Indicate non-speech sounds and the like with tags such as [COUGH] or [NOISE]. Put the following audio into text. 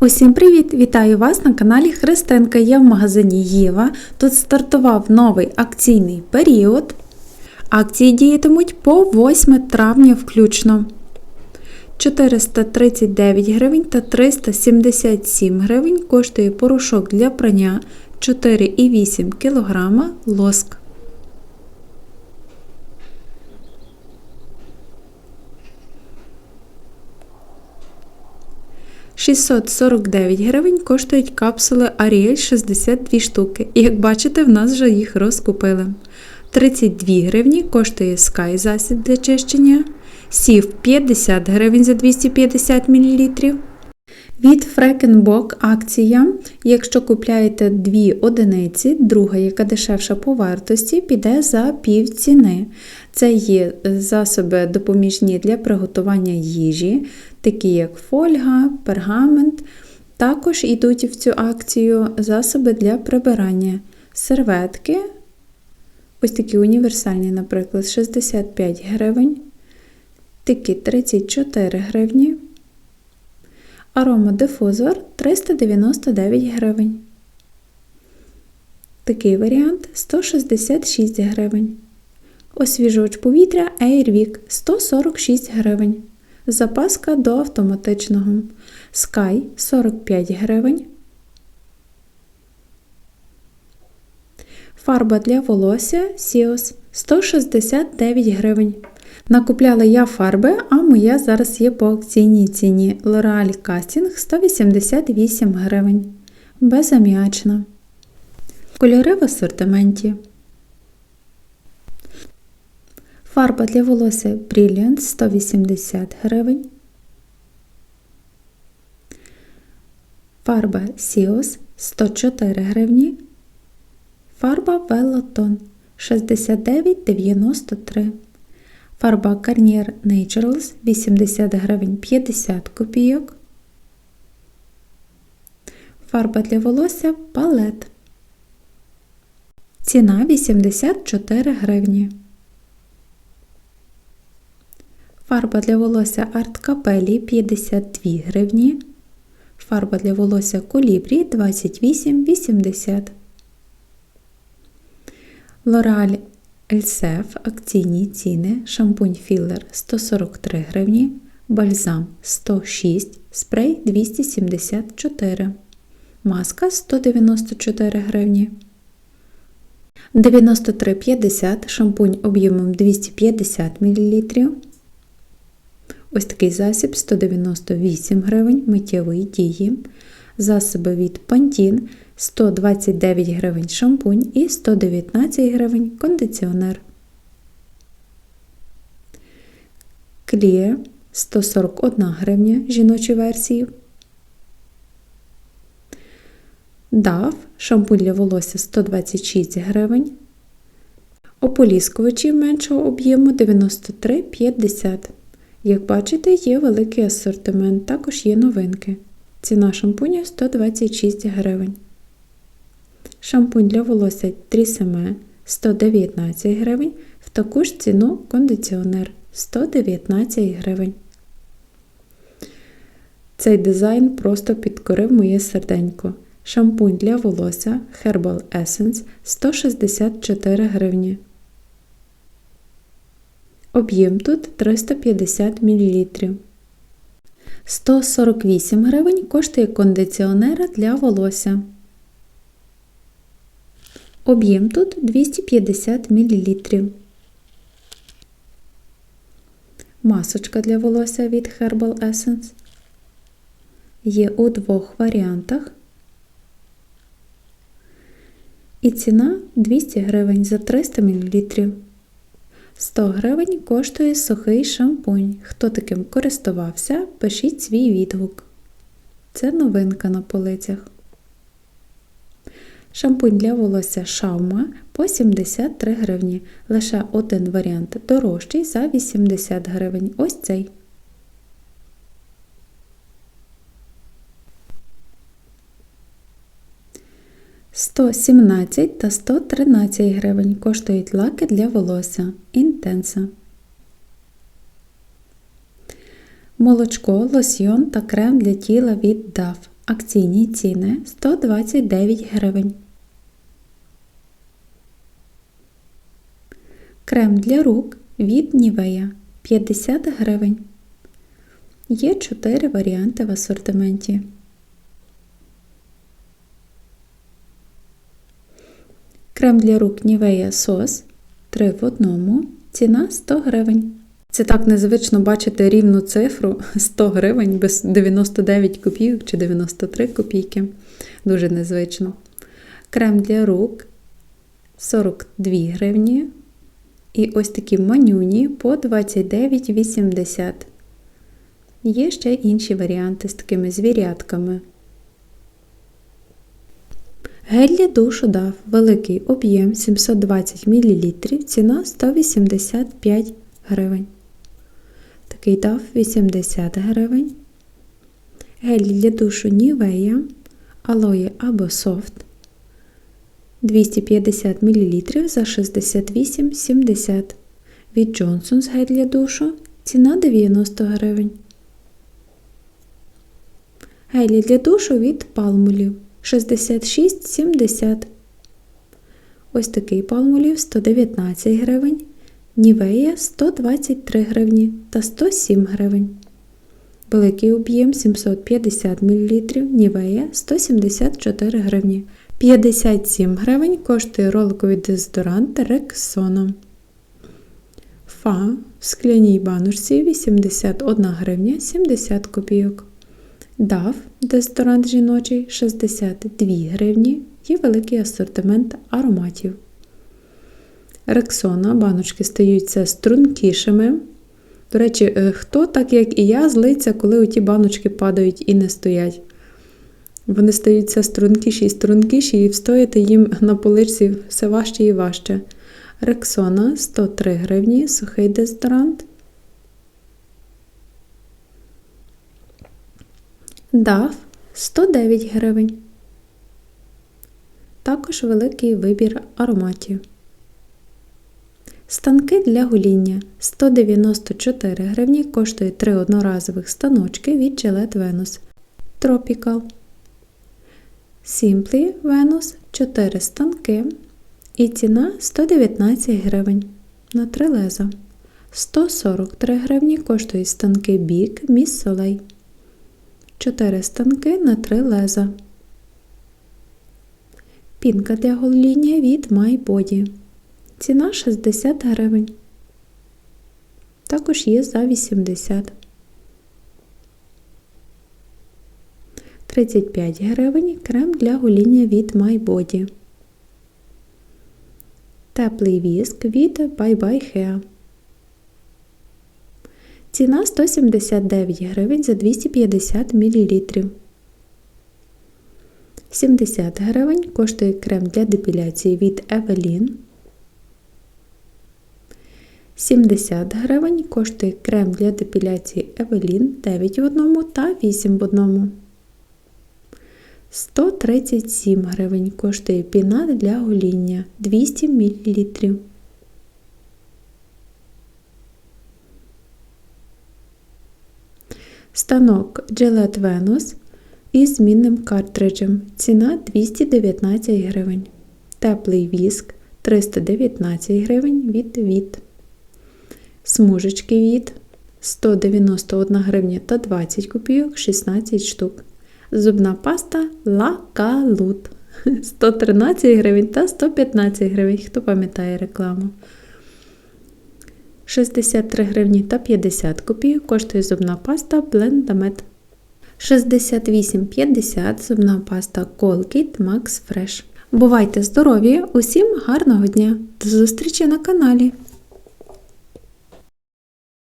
Усім привіт! Вітаю вас на каналі Христинка. Я в магазині Єва. Тут стартував новий акційний період. Акції діятимуть по 8 травня включно. 439 гривень та 377 гривень коштує порошок для прання 4,8 кг лоск. – 649 гривень коштують капсули Ariel 62 штуки. І як бачите, в нас вже їх розкупили. 32 гривні коштує Sky засіб для чищення. Сів 50 гривень за 250 мл. Від Фрекенбок акція. Якщо купляєте дві одиниці, друга, яка дешевша по вартості, піде за пів ціни. Це є засоби допоміжні для приготування їжі, такі як фольга, пергамент. Також йдуть в цю акцію засоби для прибирання, серветки. Ось такі універсальні, наприклад, 65 гривень, такі 34 гривні. Аромадифузор 399 гривень. Такий варіант 166 гривень. Освіжувач повітря Airwick 146 гривень. Запаска до автоматичного. Sky 45 гривень. Фарба для волосся Сіос 169 гривень. Накупляла я фарби, а моя зараз є по акційній ціні L'Oreal Casting 188 гривень. Безаміачна. Кольори в асортименті. Фарба для волосся Brilliant 180 гривень. Фарба Сіос 104 гривні. Фарба Велотон 69,93. Фарба Garnier Naturals 80 гривень 50 копійок. Фарба для волосся палет. Ціна 84 гривні. Фарба для волосся Art Capelli 52 гривні. Фарба для волосся Колібрі 28,80. L'Oreal Ельсеф акційні ціни, шампунь філер 143 гривні, бальзам 106, спрей 274, маска 194 гривні. 93,50 шампунь об'ємом 250 мл. Ось такий засіб 198 гривень миттєвої дії. Засоби від Pantene 129 гривень шампунь і 119 гривень кондиціонер. Clear 141 гривня жіночої версії. DAF шампунь для волосся 126 гривень. Ополіскувачі меншого об'єму 93,50. Як бачите, є великий асортимент, також є новинки. Ціна шампуня 126 гривень. Шампунь для волосся Трісеме 119 гривень. В таку ж ціну кондиціонер 119 гривень. Цей дизайн просто підкорив моє серденько. Шампунь для волосся Herbal Essence 164 гривні. Об'єм тут 350 мл. 148 гривень коштує кондиціонер для волосся. Об'єм тут 250 мл. Масочка для волосся від Herbal Essence. Є у двох варіантах. І ціна 200 гривень за 300 мл. 100 гривень коштує сухий шампунь. Хто таким користувався, пишіть свій відгук. Це новинка на полицях. Шампунь для волосся Шаума по 73 гривні. Лише один варіант дорожчий за 80 гривень. Ось цей. Сто сімнадцять та 113 гривень коштують лаки для волосся Інтенса. Молочко, лосьйон та крем для тіла від DAF Акційні ціни 129 гривень. Крем для рук від Нівея 50 гривень. Є 4 варіанти в асортименті. Крем для рук Нівея Сос 3 в одному. Ціна 100 гривень. Це так незвично бачити рівну цифру [LAUGHS] 100 гривень без 99 копійок чи 93 копійки. Дуже незвично. Крем для рук 42 гривні. І ось такі манюні по 29,80. Є ще інші варіанти з такими звірятками. Гель душу дав великий об'єм 720 мл, ціна 185 гривень. Такий дав 80 гривень. Гель для душу Нівея, алоє або софт 250 мл за 68,70. Від Johnson's гель для душу ціна 90 гривень. Гелі для душу від палмулів 66,70. Ось такий палмулів 119 гривень. Нівея 123 гривні та 107 гривень. Великий об'єм 750 мл. Нівея 174 гривні. 57 гривень коштує роликовий дезодорант Rexona. Фа в скляній баночці 81 гривня 70 копійок. DAF дезодорант жіночий 62 гривні. Є великий асортимент ароматів. Рексона баночки стаються стрункішими. До речі, е, хто, так як і я, злиться, коли ті баночки падають і не стоять. Вони стаються стрункіші і стрункіші, і встояти їм на поличці все важче і важче. Рексона 103 гривні, сухий дезодорант. DAF 109 гривень. Також великий вибір ароматів. Станки для гоління 194 гривні коштує 3 одноразових станочки від Gillette Venus Tropical. Simply Venus 4 станки і ціна 119 гривень на 3 леза. 143 гривні коштують станки Big Miss Soleil. 4 станки на 3 леза. Пінка для гоління від My Body. Ціна 60 гривень. Також є за 80. 35 гривень крем для гоління від My Body. Теплий віск від Bye Bye Hair. Ціна 179 гривень за 250 мл. 70 гривень коштує крем для депіляції від Evelyn. 70 гривень коштує крем для депіляції Evelyn 9 в одному та 8 в одному. 137 гривень коштує пінат для гоління 200 мл. Станок Gillette Venus із змінним картриджем. Ціна 219 гривень. Теплий віск 319 гривень від від. Смужечки від 191 гривня та 20 копійок 16 штук. Зубна паста Calut 113 гривень та 115 гривень. Хто пам'ятає рекламу? 63 гривні та 50 копійок коштує зубна паста Blendamed. 68,50 зубна паста Colgate Max Fresh. Бувайте здорові! Усім гарного дня! До зустрічі на каналі!